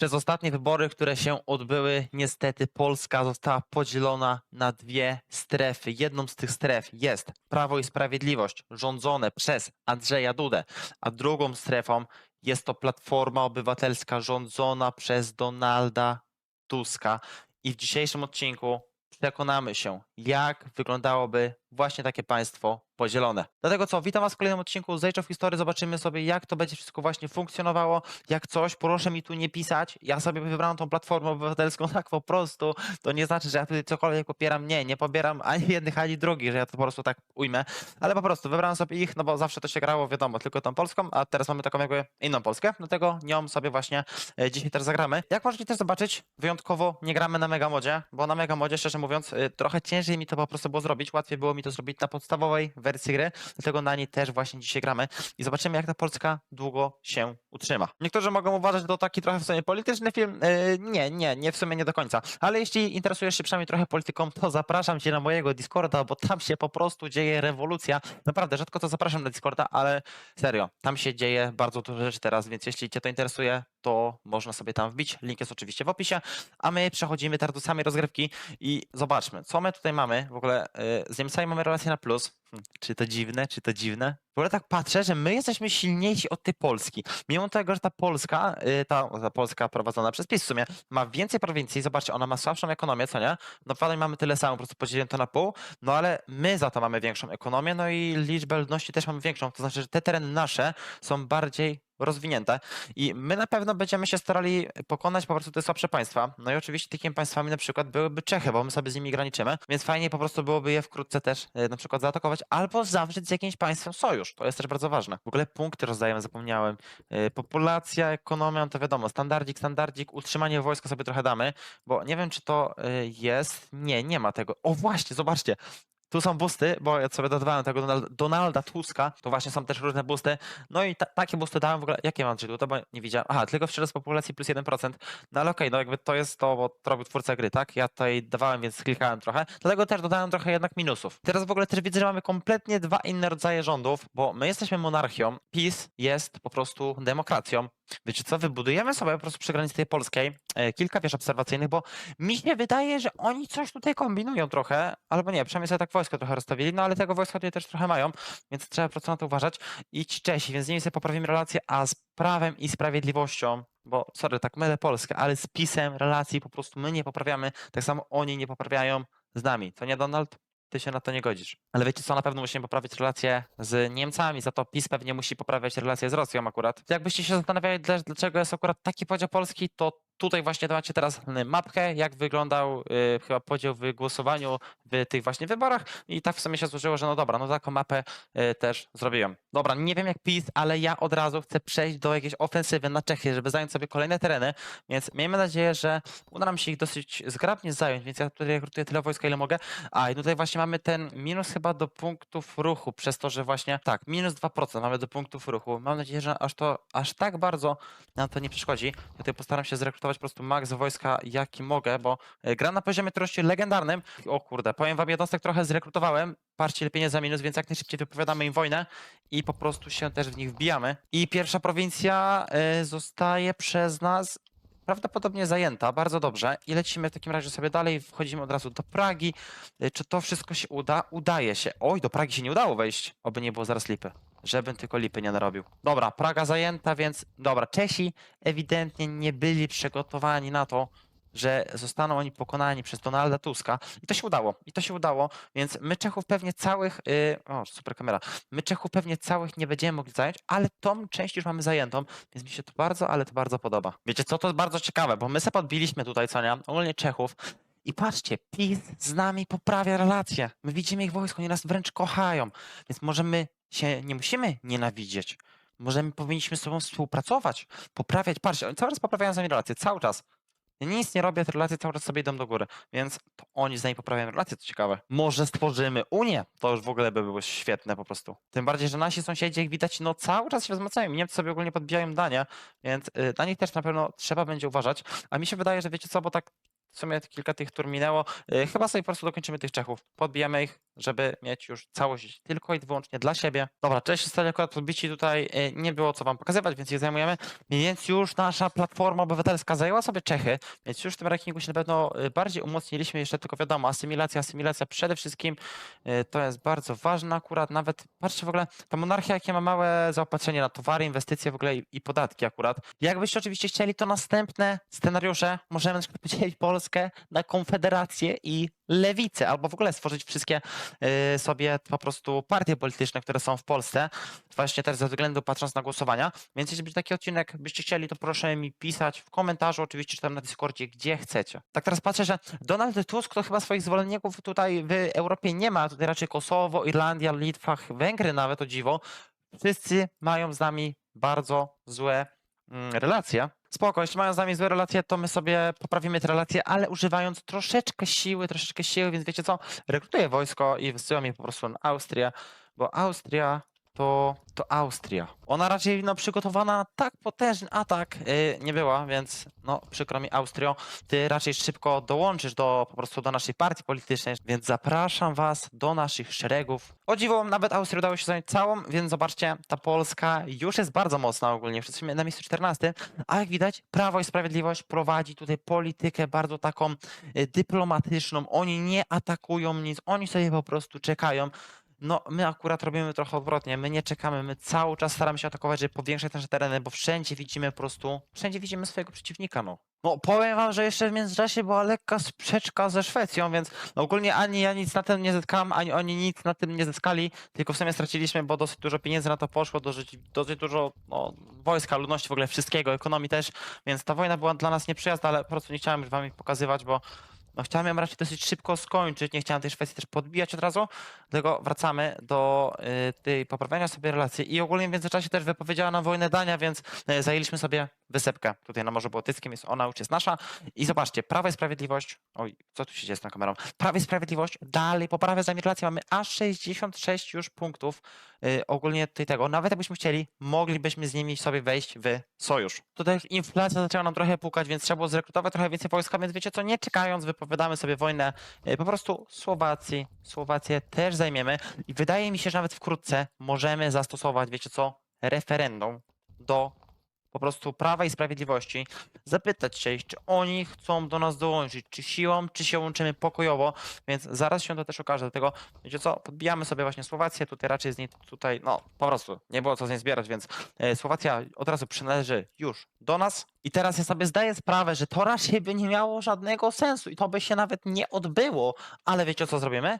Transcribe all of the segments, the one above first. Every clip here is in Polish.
Przez ostatnie wybory, które się odbyły, niestety Polska została podzielona na dwie strefy. Jedną z tych stref jest Prawo i Sprawiedliwość, rządzone przez Andrzeja Dudę, a drugą strefą jest to Platforma Obywatelska, rządzona przez Donalda Tuska. I w dzisiejszym odcinku przekonamy się, jak wyglądałoby właśnie takie państwo podzielone. Dlatego co, witam Was w kolejnym odcinku z Age of History. Zobaczymy sobie, jak to będzie wszystko właśnie funkcjonowało. Jak coś, proszę mi tu nie pisać. Ja sobie wybrałem tą platformę obywatelską tak po prostu. To nie znaczy, że ja tutaj cokolwiek popieram. Nie, nie pobieram ani jednych, ani drugich, że ja to po prostu tak ujmę. Ale po prostu wybrałem sobie ich, no bo zawsze to się grało, wiadomo, tylko tą polską, a teraz mamy taką jakby inną Polskę. Dlatego nią sobie właśnie e, dzisiaj też zagramy. Jak możecie też zobaczyć, wyjątkowo nie gramy na Megamodzie, bo na Megamodzie, szczerze mówiąc, e, trochę ciężej mi to po prostu było zrobić. Łatwiej było mi to zrobić na podstawowej wersji gry, dlatego na niej też właśnie dzisiaj gramy i zobaczymy, jak ta Polska długo się utrzyma. Niektórzy mogą uważać, że to taki trochę w sumie polityczny film. Yy, nie, nie, nie w sumie nie do końca. Ale jeśli interesujesz się przynajmniej trochę polityką, to zapraszam cię na mojego Discorda, bo tam się po prostu dzieje rewolucja. Naprawdę, rzadko to zapraszam na Discorda, ale serio, tam się dzieje bardzo dużo rzeczy teraz, więc jeśli cię to interesuje, to można sobie tam wbić. Link jest oczywiście w opisie, a my przechodzimy teraz do samej rozgrywki i zobaczmy, co my tutaj mamy. W ogóle yy, z Niemcami mamy relację na plus. Czy to dziwne, czy to dziwne? W ogóle tak patrzę, że my jesteśmy silniejsi od tej Polski. Mimo tego, że ta Polska, yy, ta, ta Polska prowadzona przez PiS w sumie, ma więcej prowincji, zobaczcie, ona ma słabszą ekonomię, co nie? No wtedy mamy tyle samo, po prostu podzieliłem to na pół, no ale my za to mamy większą ekonomię, no i liczbę ludności też mamy większą, to znaczy, że te tereny nasze są bardziej rozwinięte i my na pewno będziemy się starali pokonać po prostu te słabsze państwa. No i oczywiście takimi państwami na przykład byłyby Czechy, bo my sobie z nimi graniczymy, więc fajnie po prostu byłoby je wkrótce też e, na przykład zaatakować albo zawrzeć z jakimś państwem sojusz. To jest też bardzo ważne. W ogóle punkty rozdajemy, zapomniałem. E, Populacja, ekonomia, to wiadomo, standardzik, standardzik, utrzymanie wojska sobie trochę damy, bo nie wiem czy to e, jest. Nie, nie ma tego. O właśnie, zobaczcie. Tu są busty, bo ja sobie dodawałem tego Donalda, Donalda Tuska, to właśnie są też różne busty. No i ta, takie busty dałem w ogóle. Jakie mam tutaj? Bo nie widziałem. Aha, tylko przyrost populacji plus 1%. No ale okej, no jakby to jest to, bo to robił twórca gry, tak? Ja tutaj dawałem, więc klikałem trochę. Dlatego też dodałem trochę jednak minusów. Teraz w ogóle też widzę, że mamy kompletnie dwa inne rodzaje rządów, bo my jesteśmy monarchią, PiS jest po prostu demokracją. Wiecie co, wybudujemy sobie po prostu przy granicy tej polskiej e, kilka wież obserwacyjnych, bo mi się wydaje, że oni coś tutaj kombinują trochę, albo nie, przynajmniej sobie tak wojsko trochę rozstawili, no ale tego wojska tutaj też trochę mają, więc trzeba po prostu na to uważać. I ci Czesi, więc z nimi sobie poprawimy relacje, a z prawem i sprawiedliwością, bo sorry, tak mylę Polskę, ale z PiSem relacji po prostu my nie poprawiamy, tak samo oni nie poprawiają z nami. To nie Donald? Ty się na to nie godzisz. Ale wiecie co, na pewno musimy poprawić relacje z Niemcami, za to PiS pewnie musi poprawiać relacje z Rosją akurat. Jakbyście się zastanawiali, dla- dlaczego jest akurat taki podział Polski, to tutaj właśnie macie teraz mapkę, jak wyglądał y, chyba podział w głosowaniu w tych właśnie wyborach i tak w sumie się złożyło, że no dobra, no taką mapę y, też zrobiłem. Dobra, nie wiem jak PiS, ale ja od razu chcę przejść do jakiejś ofensywy na Czechy, żeby zająć sobie kolejne tereny, więc miejmy nadzieję, że uda nam się ich dosyć zgrabnie zająć, więc ja tutaj rekrutuję tyle wojska, ile mogę. A i tutaj właśnie mamy ten minus chyba do punktów ruchu, przez to, że właśnie tak, minus 2% mamy do punktów ruchu. Mam nadzieję, że aż to aż tak bardzo nam to nie przeszkodzi. Tutaj postaram się zrekrutować po prostu max wojska, jaki mogę, bo e, gram na poziomie trudności legendarnym. O kurde, powiem wam, jednostek trochę zrekrutowałem. Parcie lepiej nie za minus, więc jak najszybciej wypowiadamy im wojnę i po prostu się też w nich wbijamy. I pierwsza prowincja e, zostaje przez nas prawdopodobnie zajęta, bardzo dobrze. I lecimy w takim razie sobie dalej, wchodzimy od razu do Pragi. Y, Czy to wszystko się uda? Udaje się. Oj, do Pragi się nie udało wejść, oby nie było zaraz lipy. Żebym tylko lipy nie narobił. Dobra, Praga zajęta, więc dobra, Czesi ewidentnie nie byli przygotowani na to, że zostaną oni pokonani przez Donalda Tuska. I to się udało. I to się udało, więc my Czechów pewnie całych... Yy, o, super kamera. My Czechów pewnie całych nie będziemy mogli zająć, ale tą część już mamy zajętą, więc mi się to bardzo, ale to bardzo podoba. Wiecie co, to jest bardzo ciekawe, bo my se podbiliśmy tutaj, co nie, ogólnie Czechów, i patrzcie, PiS z nami poprawia relacje. My widzimy ich wojsko, nas wręcz kochają, więc może my się nie musimy nienawidzieć. Może my powinniśmy z sobą współpracować, poprawiać. Patrzcie, oni cały czas poprawiają nami relacje, cały czas. Ja nic nie robię, te relacje cały czas sobie idą do góry, więc to oni z nami poprawiają relacje, to ciekawe. Może stworzymy Unię, to już w ogóle by było świetne po prostu. Tym bardziej, że nasi sąsiedzi, jak widać, no cały czas się wzmacniają. Niemcy sobie ogólnie podbijają Danię, więc y, na nich też na pewno trzeba będzie uważać. A mi się wydaje, że wiecie co, bo tak w sumie kilka tych tur minęło. y, Chyba sobie po prostu dokończymy tych Czechów. Podbijamy ich, żeby mieć już całość tylko i wyłącznie dla siebie. Dobra, cześć, zostali akurat podbici tutaj, y, nie było co wam pokazywać, więc je zajmujemy. Więc już nasza Platforma Obywatelska zajęła sobie Czechy, więc już w tym rankingu się na pewno y, bardziej umocniliśmy, jeszcze tylko wiadomo, asymilacja, asymilacja przede wszystkim, y, to jest bardzo ważne akurat, nawet, patrzcie w ogóle, ta monarchia jakie ma małe zaopatrzenie na towary, inwestycje w ogóle i, podatki akurat. Jakbyście oczywiście chcieli, to następne scenariusze możemy na przykład podzielić Polskę na konfederację i lewicę, albo w ogóle stworzyć wszystkie sobie po prostu partie polityczne, które są w Polsce, właśnie też ze względu patrząc na głosowania. Więc jeśli będzie taki odcinek byście chcieli, to proszę mi pisać w komentarzu, oczywiście, czy tam na Discordzie, gdzie chcecie. Tak teraz patrzę, że Donald Tusk to chyba swoich zwolenników tutaj w Europie nie ma, tutaj raczej Kosowo, Irlandia, Litwa, Węgry nawet o dziwo. Wszyscy mają z nami bardzo złe mm, relacje. Spoko, jeśli mają z nami złe relacje, to my sobie poprawimy te relacje, ale używając troszeczkę siły, troszeczkę siły, więc wiecie co? Rekrutuję wojsko i wysyłam je po prostu na Austrię, bo Austria to, to Austria. Ona raczej no, przygotowana na tak potężny atak yy, nie była, więc no przykro mi Austrio, ty raczej szybko dołączysz do po prostu do naszej partii politycznej, więc zapraszam was do naszych szeregów. O dziwo, nawet Austrię udało się zająć całą, więc zobaczcie, ta Polska już jest bardzo mocna ogólnie, jesteśmy na miejscu 14, a jak widać Prawo i Sprawiedliwość prowadzi tutaj politykę bardzo taką y, dyplomatyczną, oni nie atakują nic, oni sobie po prostu czekają. No, my akurat robimy trochę odwrotnie. My nie czekamy, my cały czas staramy się atakować, żeby powiększać nasze tereny, bo wszędzie widzimy po prostu, wszędzie widzimy swojego przeciwnika, no. No, powiem wam, że jeszcze w międzyczasie była lekka sprzeczka ze Szwecją, więc ogólnie ani ja nic na tym nie zyskałem, ani oni nic na tym nie zyskali, tylko w sumie straciliśmy, bo dosyć dużo pieniędzy na to poszło, dosyć, dosyć dużo no, wojska, ludności, w ogóle wszystkiego, ekonomii też, więc ta wojna była dla nas nieprzyjazna, ale po prostu nie chciałem wam ich pokazywać, bo no, chciałem ją raczej dosyć szybko skończyć, nie chciałem tej Szwecji też podbijać od razu, dlatego wracamy do y, tej poprawiania sobie relacji. I ogólnie w międzyczasie też wypowiedziała nam wojnę Dania, więc y, zajęliśmy sobie wysepkę. Tutaj na Morzu Bałtyckim, jest ona już jest nasza. I zobaczcie, Prawo i Sprawiedliwość, oj, co tu się dzieje z tą kamerą, Prawo i Sprawiedliwość dalej poprawia z nami mamy aż 66 już punktów y, ogólnie tutaj tego, nawet jakbyśmy chcieli, moglibyśmy z nimi sobie wejść w sojusz. Tutaj inflacja zaczęła nam trochę pukać, więc trzeba było zrekrutować trochę więcej wojska, więc wiecie co, nie czekając, wypowiadamy sobie wojnę y, po prostu Słowacji, Słowację też zajmiemy i wydaje mi się, że nawet wkrótce możemy zastosować, wiecie co, referendum do po prostu Prawa i Sprawiedliwości, zapytać się czy oni chcą do nas dołączyć, czy siłą, czy się łączymy pokojowo, więc zaraz się to też okaże. Dlatego, wiecie co, podbijamy sobie właśnie Słowację, tutaj raczej z niej tutaj, no po prostu, nie było co z niej zbierać, więc e, Słowacja od razu przynależy już do nas. I teraz ja sobie zdaję sprawę, że to raczej by nie miało żadnego sensu i to by się nawet nie odbyło, ale wiecie co zrobimy?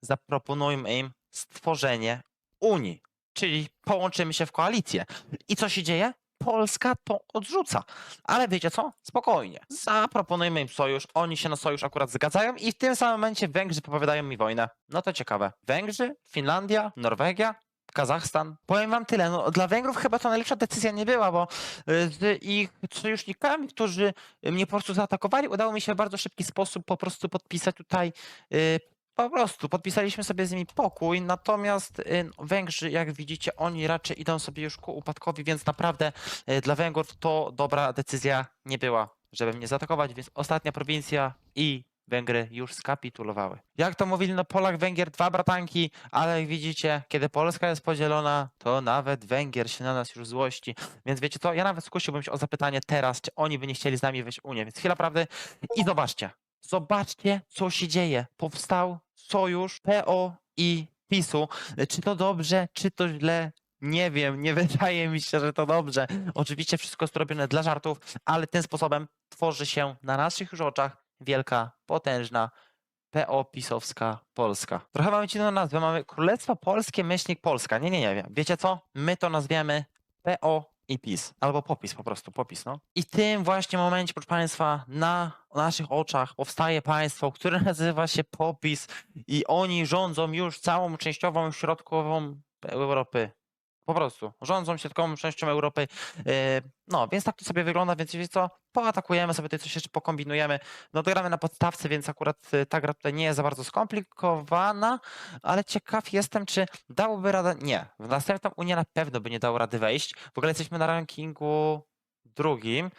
Zaproponujmy im stworzenie Unii, czyli połączymy się w koalicję. I co się dzieje? Polska to odrzuca. Ale wiecie co? Spokojnie. Zaproponujmy im sojusz. Oni się na sojusz akurat zgadzają i w tym samym momencie Węgrzy popowiadają mi wojnę. No to ciekawe. Węgrzy, Finlandia, Norwegia, Kazachstan. Powiem wam tyle, no dla Węgrów chyba to najlepsza decyzja nie była, bo y, z ich sojusznikami, którzy mnie po prostu zaatakowali, udało mi się w bardzo szybki sposób po prostu podpisać tutaj y, po prostu podpisaliśmy sobie z nimi pokój, natomiast y, Węgrzy, jak widzicie, oni raczej idą sobie już ku upadkowi, więc naprawdę y, dla Węgrów to dobra decyzja nie była, żeby mnie zaatakować, więc ostatnia prowincja i Węgry już skapitulowały. Jak to mówili, no Polak, Węgier, dwa bratanki, ale jak widzicie, kiedy Polska jest podzielona, to nawet Węgier się na nas już złości. Więc wiecie co, ja nawet skusiłbym się o zapytanie teraz, czy oni by nie chcieli z nami wejść w Unię. Więc chwila prawdy i zobaczcie. Zobaczcie, co się dzieje. Powstał sojusz PO i PiSu. Czy to dobrze, czy to źle? Nie wiem, nie wydaje mi się, że to dobrze. Oczywiście wszystko jest robione dla żartów, ale tym sposobem tworzy się na naszych już oczach wielka, potężna PO-pisowska Polska. Trochę mamy dziwną nazwę, mamy Królestwo Polskie, myślnik Polska. Nie, nie, nie wiem. Wiecie co? My to nazwiemy PO i PiS. Albo popis po prostu, popis, no. I w tym właśnie momencie, proszę Państwa, na naszych oczach powstaje państwo, które nazywa się popis i oni rządzą już całą częściową środkową Europy. Po prostu. Rządzą środkową częścią Europy. Yy, No, więc tak to sobie wygląda, więc wiecie co? Poatakujemy sobie tutaj coś jeszcze pokombinujemy. No dogramy na podstawce, więc akurat y, ta gra tutaj nie jest za bardzo skomplikowana, ale ciekaw jestem, czy dałoby radę. Nie, w następną Unię na pewno by nie dało rady wejść. W ogóle jesteśmy na rankingu drugim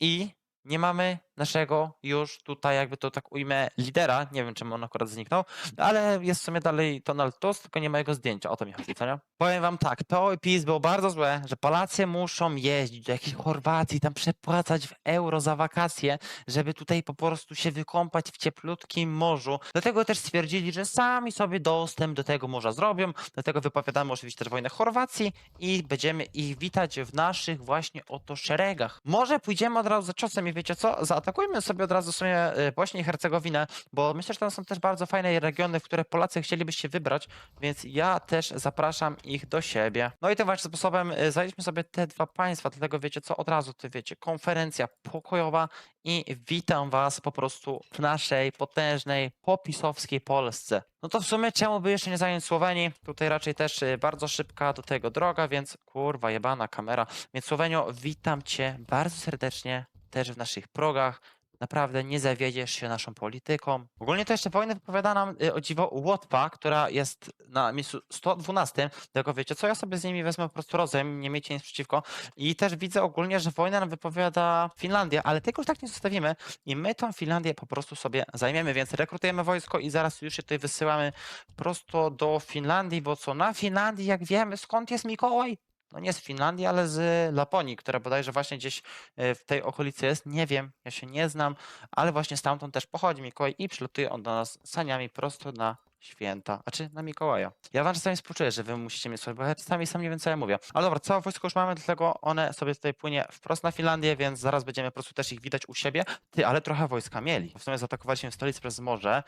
i nie mamy naszego już tutaj, jakby to tak ujmę, lidera. Nie wiem, czemu on akurat zniknął, ale jest w sumie dalej Donald Tusk, tylko nie ma jego zdjęcia. O to mi chodzi, co nie? Powiem wam tak, i PiS było bardzo złe, że Polacy muszą jeździć do jakiejś Chorwacji, tam przepłacać w euro za wakacje, żeby tutaj po prostu się wykąpać w cieplutkim morzu. Dlatego też stwierdzili, że sami sobie dostęp do tego morza zrobią. Dlatego wypowiadamy oczywiście też wojnę Chorwacji i będziemy ich witać w naszych właśnie oto szeregach. Może pójdziemy od razu za ciosem i wiecie co? Zaatakujmy sobie od razu w sumie y, Bośnię i Hercegowinę, bo myślę, że tam są też bardzo fajne regiony, w które Polacy chcieliby się wybrać, więc ja też zapraszam ich do siebie. No i tym właśnie sposobem y, zajęliśmy sobie te dwa państwa, dlatego wiecie co? Od razu ty wiecie, konferencja pokojowa i witam was po prostu w naszej potężnej, popisowskiej Polsce. No to w sumie czemu by jeszcze nie zająć Słowenii? Tutaj raczej też y, bardzo szybka do tego droga, więc kurwa jebana kamera. Więc Słowenio, witam cię bardzo serdecznie też w naszych progach. Naprawdę nie zawiedziesz się naszą polityką. Ogólnie to jeszcze wojnę wypowiada nam y, o dziwo Łotwa, która jest na miejscu 112. Tylko wiecie co, ja sobie z nimi wezmę po prostu rozejm, nie miejcie nic przeciwko. I też widzę ogólnie, że wojnę nam wypowiada Finlandia, ale tego już tak nie zostawimy i my tą Finlandię po prostu sobie zajmiemy, więc rekrutujemy wojsko i zaraz już się tutaj wysyłamy prosto do Finlandii, bo co na Finlandii, jak wiemy, skąd jest Mikołaj? No nie z Finlandii, ale z Laponii, która bodajże właśnie gdzieś e, w tej okolicy jest. Nie wiem, ja się nie znam, ale właśnie stamtąd też pochodzi Mikołaj i przylotuje on do nas saniami prosto na święta, a czy na Mikołaja. Ja wam czasami współczuję, że wy musicie mnie słuchać, bo ja czasami sam nie wiem, co ja mówię. Ale dobra, całe wojsko już mamy, dlatego one sobie tutaj płynie wprost na Finlandię, więc zaraz będziemy po prostu też ich widać u siebie. Ty, ale trochę wojska mieli. W sumie zaatakowaliśmy stolicę przez morze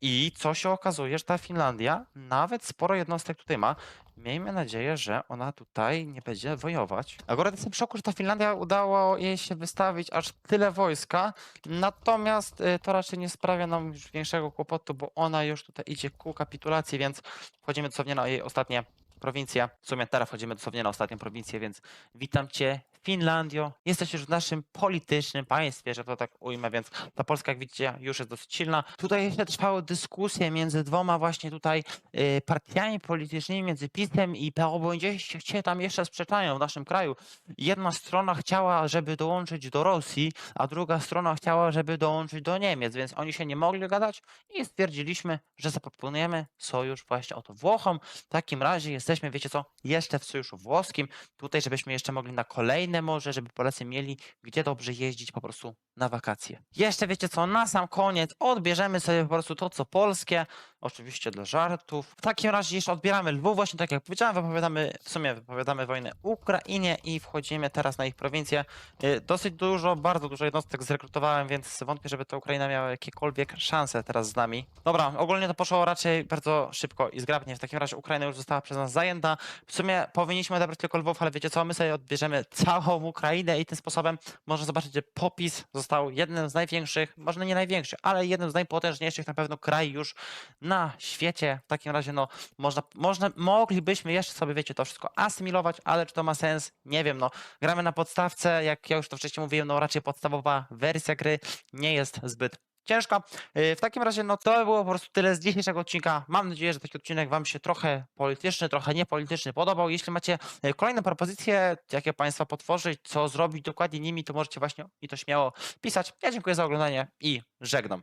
i co się okazuje, że ta Finlandia nawet sporo jednostek tutaj ma. Miejmy nadzieję, że ona tutaj nie będzie wojować. Akurat jestem w szoku, że ta Finlandia udało jej się wystawić aż tyle wojska, natomiast y, to raczej nie sprawia nam już większego kłopotu, bo ona już tutaj idzie ku kapitulacji, więc wchodzimy dosłownie na jej ostatnie prowincje. W sumie teraz wchodzimy dosłownie na ostatnią prowincję, więc witam cię Finlandio. Jesteś już w naszym politycznym państwie, że to tak ujmę, więc ta Polska, jak widzicie, już jest dosyć silna. Tutaj jeszcze trwały dyskusje między dwoma właśnie tutaj y, partiami politycznymi, między PiSem i PO, bo gdzieś się tam jeszcze sprzeczają w naszym kraju. Jedna strona chciała, żeby dołączyć do Rosji, a druga strona chciała, żeby dołączyć do Niemiec, więc oni się nie mogli gadać i stwierdziliśmy, że zaproponujemy sojusz właśnie oto Włochom. W takim razie jesteśmy, wiecie co, jeszcze w sojuszu włoskim, tutaj żebyśmy jeszcze mogli na kolejne morze, żeby Polacy mieli gdzie dobrze jeździć po prostu na wakacje. Jeszcze wiecie co, na sam koniec odbierzemy sobie po prostu to, co polskie, oczywiście dla żartów. W takim razie jeszcze odbieramy Lwów, właśnie tak jak powiedziałem, wypowiadamy, w sumie wypowiadamy wojnę Ukrainie i wchodzimy teraz na ich prowincję. Y, Dosyć dużo, bardzo dużo jednostek zrekrutowałem, więc wątpię, żeby ta Ukraina miała jakiekolwiek szanse teraz z nami. Dobra, ogólnie to poszło raczej bardzo szybko i zgrabnie. W takim razie Ukraina już została przez nas zajęta. W sumie powinniśmy odebrać tylko Lwów, ale wiecie co, my sobie odbierzemy całą Ukrainę i tym sposobem można zobaczyć, że popis został jednym z największych, może nie największy, ale jednym z najpotężniejszych na pewno kraj już na świecie. W takim razie, no, można, można, moglibyśmy jeszcze sobie, wiecie, to wszystko asymilować, ale czy to ma sens? Nie wiem, no. Gramy na podstawce, jak ja już to wcześniej mówiłem, no raczej podstawowa wersja gry nie jest zbyt ciężka. Yy, W takim razie, no to było po prostu tyle z dzisiejszego odcinka. Mam nadzieję, że taki odcinek Wam się trochę polityczny, trochę niepolityczny podobał. Jeśli macie yy, kolejne propozycje, jakie Państwa potworzyć, co zrobić dokładnie nimi, to możecie właśnie mi to śmiało pisać. Ja dziękuję za oglądanie i żegnam.